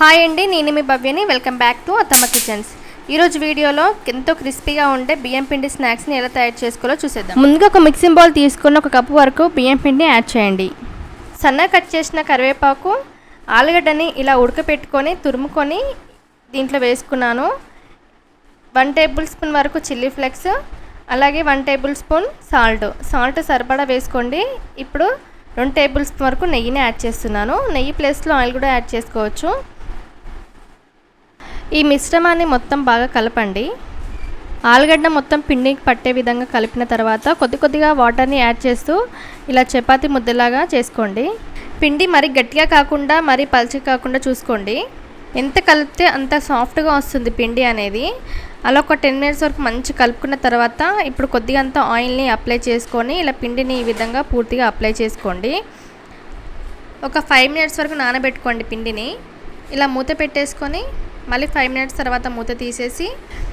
Hi అండి నేను మీ భవ్యని. Welcome back to Attamma kitchens ఈరోజు వీడియోలో ఎంతో క్రిస్పీగా ఉండే బియ్యం పిండి స్నాక్స్ని ఎలా తయారు చేసుకోవాలో చూసేద్దాం. ముందుగా ఒక మిక్సింగ్ బౌల్ తీసుకుని ఒక కప్పు వరకు బియ్యం పిండిని యాడ్ చేయండి. సన్నగా కట్ చేసిన కరివేపాకు ఆలుగడ్డని ఇలా ఉడకపెట్టుకొని తురుముకొని దీంట్లో వేసుకున్నాను. వన్ టేబుల్ స్పూన్ వరకు చిల్లీ ఫ్లేక్స్ అలాగే one tablespoon salt salt సరిపడా వేసుకోండి. ఇప్పుడు రెండు టేబుల్ స్పూన్ వరకు నెయ్యిని యాడ్ చేస్తున్నాను. నెయ్యి ప్లేస్లో ఆయిల్ కూడా యాడ్ చేసుకోవచ్చు. ఈ మిశ్రమాన్ని మొత్తం బాగా కలపండి. ఆలుగడ్డ మొత్తం పిండికి పట్టే విధంగా కలిపిన తర్వాత కొద్ది కొద్దిగా వాటర్ని యాడ్ చేస్తూ ఇలా చపాతి ముద్దలాగా చేసుకోండి. పిండి మరి గట్టిగా కాకుండా మరి పల్చి కాకుండా చూసుకోండి. ఎంత కలిపితే అంత సాఫ్ట్గా వస్తుంది పిండి అనేది. అలా ఒక టెన్ మినిట్స్ వరకు మంచి కలుపుకున్న తర్వాత ఇప్పుడు కొద్దిగా అంత ఆయిల్ని అప్లై చేసుకొని ఇలా పిండిని ఈ విధంగా పూర్తిగా అప్లై చేసుకోండి. ఒక ఫైవ్ మినిట్స్ వరకు నానబెట్టుకోండి పిండిని. ఇలా మూత పెట్టేసుకొని మళ్ళీ ఫైవ్ మినిట్స్ తర్వాత మూత తీసేసి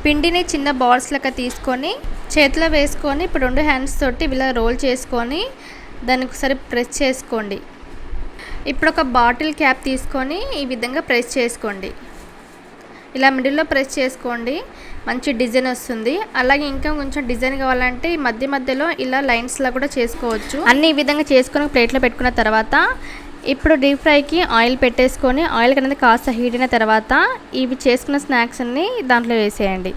పిండిని చిన్న బాల్స్ లెక్క తీసుకొని చేతిలో వేసుకొని ఇప్పుడు రెండు హ్యాండ్స్ తోటి ఇలా రోల్ చేసుకొని దానికి ఒకసారి ప్రెస్ చేసుకోండి. ఇప్పుడు ఒక బాటిల్ క్యాప్ తీసుకొని ఈ విధంగా ప్రెస్ చేసుకోండి. ఇలా మిడిల్లో ప్రెస్ చేసుకోండి. మంచి డిజైన్ వస్తుంది. అలాగే ఇంకా కొంచెం డిజైన్ కావాలంటే ఈ మధ్య మధ్యలో ఇలా లైన్స్లా కూడా చేసుకోవచ్చు. అన్ని ఈ విధంగా చేసుకొని ప్లేట్లో పెట్టుకున్న తర్వాత ఇప్పుడు డీప్ ఫ్రైకి ఆయిల్ పెట్టేసుకొని ఆయిల్ అనేది కాస్త హీట్ అయిన తర్వాత ఇవి చేసుకున్న స్నాక్స్ అన్ని దాంట్లో వేసేయండి.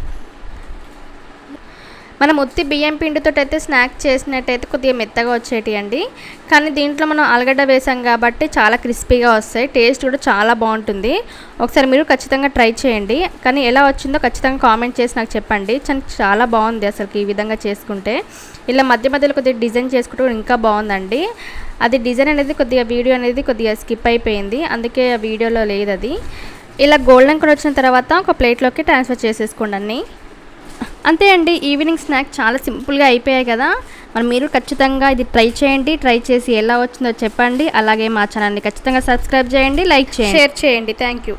మనం ఉత్తి బియ్యం పిండితో అయితే స్నాక్ చేసినట్టయితే కొద్దిగా మెత్తగా వచ్చేటి అండి కానీ దీంట్లో మనం ఆలుగడ్డ వేసాం కాబట్టి చాలా క్రిస్పీగా వస్తాయి. టేస్ట్ కూడా చాలా బాగుంటుంది. ఒకసారి మీరు ఖచ్చితంగా ట్రై చేయండి. కానీ ఎలా వచ్చిందో ఖచ్చితంగా కామెంట్ చేసి నాకు చెప్పండి. చాలా బాగుంది అసలు ఈ విధంగా చేసుకుంటే. ఇలా మధ్య మధ్యలో కొద్దిగా డిజైన్ చేసుకుంటే ఇంకా బాగుందండి. అది డిజైన్ అనేది కొద్దిగా వీడియో అనేది కొద్దిగా స్కిప్ అయిపోయింది. అందుకే ఆ వీడియోలో లేదు అది ఇలా గోల్డెన్ కలర్ వచ్చిన తర్వాత ఒక ప్లేట్లోకి ట్రాన్స్ఫర్ చేసేసుకోండి అన్నీ. అంతే అండి ఈవినింగ్ స్నాక్ చాలా సింపుల్గా అయిపోయాయి కదా. మరి మీరు ఖచ్చితంగా ఇది ట్రై చేయండి ట్రై చేసి ఎలా వచ్చిందో చెప్పండి. అలాగే మా ఛానల్ని ఖచ్చితంగా సబ్స్క్రైబ్ చేయండి లైక్ చేయండి. షేర్ చేయండి థ్యాంక్ యూ